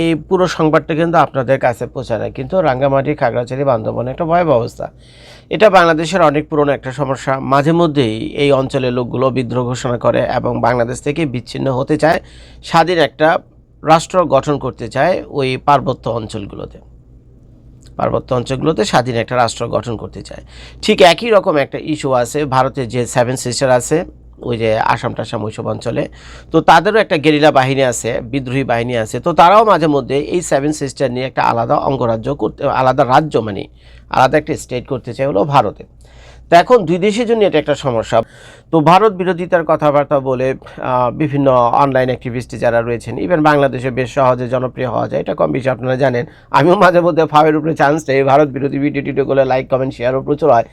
এই পুরো সংবাদটা কিন্তু আপনাদের কাছে পৌঁছায় না কিন্তু রাঙ্গামাটি, খাগড়াছড়ি বান্ধবনে একটা ভয়াবহ অবস্থা। এটা বাংলাদেশের অনেক পুরনো একটা সমস্যা। মাঝে মধ্যেই এই অঞ্চলের লোকগুলো বিদ্রোহ ঘোষণা করে এবং বাংলাদেশ থেকে বিচ্ছিন্ন হতে চায়, স্বাধীন একটা রাষ্ট্র গঠন করতে চায় ওই পার্বত্য অঞ্চলগুলোতে। পার্বত্য অঞ্চলগুলোতে স্বাধীন একটা রাষ্ট্র গঠন করতে চায়। ঠিক একই রকম একটা ইস্যু আছে, ভারতের যে সেভেন সিস্টার আছে ওই যে আসাম টাসাম ওইসব অঞ্চলে। তো তাদেরও একটা গেরিলা বাহিনী আছে, বিদ্রোহী বাহিনী আছে। তো তারাও মাঝে মধ্যে এই সেভেন সিস্টার নিয়ে একটা আলাদা অঙ্গরাজ্য করতে, আলাদা রাজ্য মানে আলাদা একটা স্টেট করতে চায় হলো ভারতে। তো এখন দুই দেশের জন্য এটা একটা সমস্যা। তো ভারত বিরোধিতার কথাবার্তা বলে বিভিন্ন অনলাইন অ্যাক্টিভিস্ট যারা রয়েছেন ইভেন বাংলাদেশে বেশ সহজে জনপ্রিয় হওয়া যায়, এটা কম বেশি আপনারা জানেন। আমিও মাঝে মধ্যে ফাওয়ের উপরে চান্স নেই ভারত বিরোধী ভিডিও টিডিওগুলো লাইক কমেন্ট শেয়ারও প্রচুর হয়।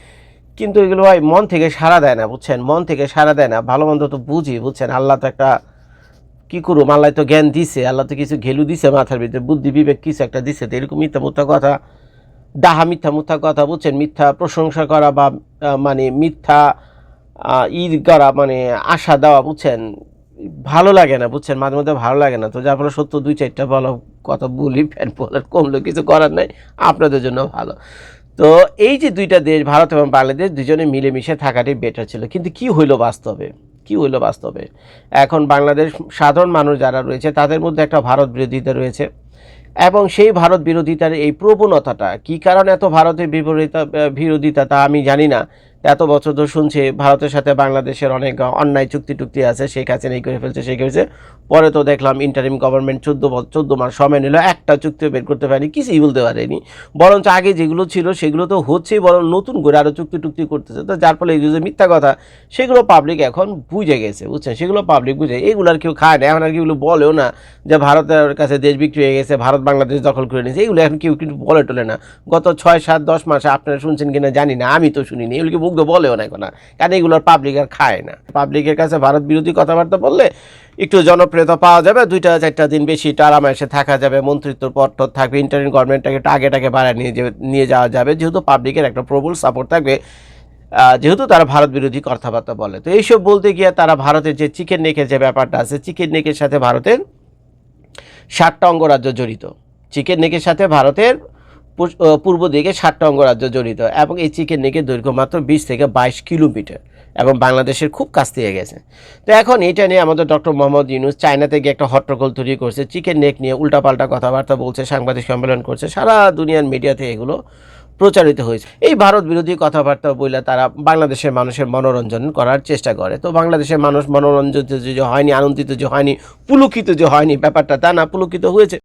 কিন্তু এগুলো ভাই মন থেকে সাড়া দেয় না, বুঝছেন? মন থেকে সাড়া দেয় না। ভালো মন্দ তো বুঝি, বুঝছেন? আল্লাহ তো একটা কী করুম? আল্লাহ তো জ্ঞান দিছে, আল্লাহ তো কিছু ঘেলু দিছে মাথার ভিতরে, বুদ্ধি বিবেক কিছু একটা দিছে। তো এরকম মিথ্যা মুথ্যা কথা, ডাহা মিথ্যা মুথ্যা কথা, বুঝছেন? মিথ্যা প্রশংসা করা বা মানে মিথ্যা ঈদ করা মানে আশা দেওয়া, বুঝছেন? ভালো লাগে না, বুঝছেন? মাঝে মধ্যে ভালো লাগে না। তো যার ফলে সত্য দুই চারটা ভালো কথা বলি, ফ্যান বলার কমলো, কিছু করার নাই। আপনাদের জন্য ভালো। তো এই যে দুইটা দেশ, ভারত এবং বাংলাদেশ, দুজনে মিলেমিশে থাকাটি বেটার ছিল। কিন্তু কি হইল বাস্তবে? কি হইল বাস্তবে? এখন বাংলাদেশ সাধারণ মানুষ যারা রয়েছে, তাদের মধ্যে একটা ভারত বিরোধিতা রয়েছে এবং সেই ভারত বিরোধিতার এই প্রবণতাটা, কি কারণে এত ভারতের বিপরীতা বিরোধিতা তা আমি জানি না। এত বছর ধরে শুনছি ভারতের সাথে বাংলাদেশের অনেক অন্যায় চুক্তি টুক্তি আছে সেই কাছে নেই করে ফেলছে সেই করেছে পরে তো দেখলাম ইন্টারিম গভর্নমেন্ট চোদ্দ চোদ্দ মাস সময় নিল, একটা চুক্তিও বের করতে পারেনি, কিছুই বলতে পারেনি। বরঞ্চ আগে যেগুলো ছিল সেগুলো তো হচ্ছেই, বরং নতুন করে আরও চুক্তি টুক্তি করতেছে। তো যার ফলে এগুলো যে মিথ্যা কথা, সেগুলো পাবলিক এখন বুঝে গেছে, বুঝছেন? সেগুলো পাবলিক বুঝে, এগুলো আর কেউ খায় না। এখন আর কেউ বলেও না যে ভারতের কাছে দেশ বিক্রি হয়ে গেছে, ভারত বাংলাদেশ দখল করে নিয়েছে। এগুলো এখন কেউ কিন্তু বলে টলে না। গত ছয়, সাত, দশ মাসে আপনারা শুনছেন কিনা জানি না, আমি তো শুনিনি। এগুলোকে মুগ্ধ বলেও না আর। কারণ এগুলোর পাবলিক আর খায় না। পাবলিকের কাছে ভারত বিরোধী কথাবার্তা বললে একটু জনপ্রিয়তা পাওয়া যাবে, দুইটা চারটা দিন বেশি একটু আরামায়েসে থাকা যাবে, মন্ত্রিত্বর পদ থাকবে ইন্টারিম গভর্নমেন্টটাকে আগে টাকে নিয়ে নিয়ে যাওয়া যাবে। যেহেতু পাবলিকের একটা প্রবল সাপোর্ট থাকবে যেহেতু তারা ভারত বিরোধী কথাবার্তা বলে। তো এইসব বলতে গিয়ে তারা ভারতের যে চিকেন নেকের যে ব্যাপারটা আছে চিকেন নেকের সাথে ভারতের সাতটা অঙ্গরাজ্য জড়িত। চিকেন নেকের সাথে ভারতের পূর্ব দিকে ষাটটা অঙ্গরাজ্য জড়িত এবং এই চিকেন নেকের দৈর্ঘ্য মাত্র বিশ থেকে বাইশ কিলোমিটার এবং বাংলাদেশের খুব কাছ থেকে গেছে। তো এখন এটা নিয়ে আমাদের ডক্টর মোহাম্মদ ইউনুস চায়নাতে গিয়ে একটা হট্টগোল তৈরি করছে, চিকেন নেক নিয়ে উল্টাপাল্টা কথাবার্তা বলছে, সাংবাদিক সম্মেলন করছে, সারা দুনিয়ার মিডিয়াতে এগুলো প্রচারিত হয়েছে। এই ভারত বিরোধী কথাবার্তা বলে তারা বাংলাদেশের মানুষের মনোরঞ্জন করার চেষ্টা করে। তো বাংলাদেশের মানুষ মনোরঞ্জিত যে হয়নি, আনন্দিত যে হয়নি, পুলকিত যে হয়নি, ব্যাপারটা তা না, পুলকিত হয়েছে।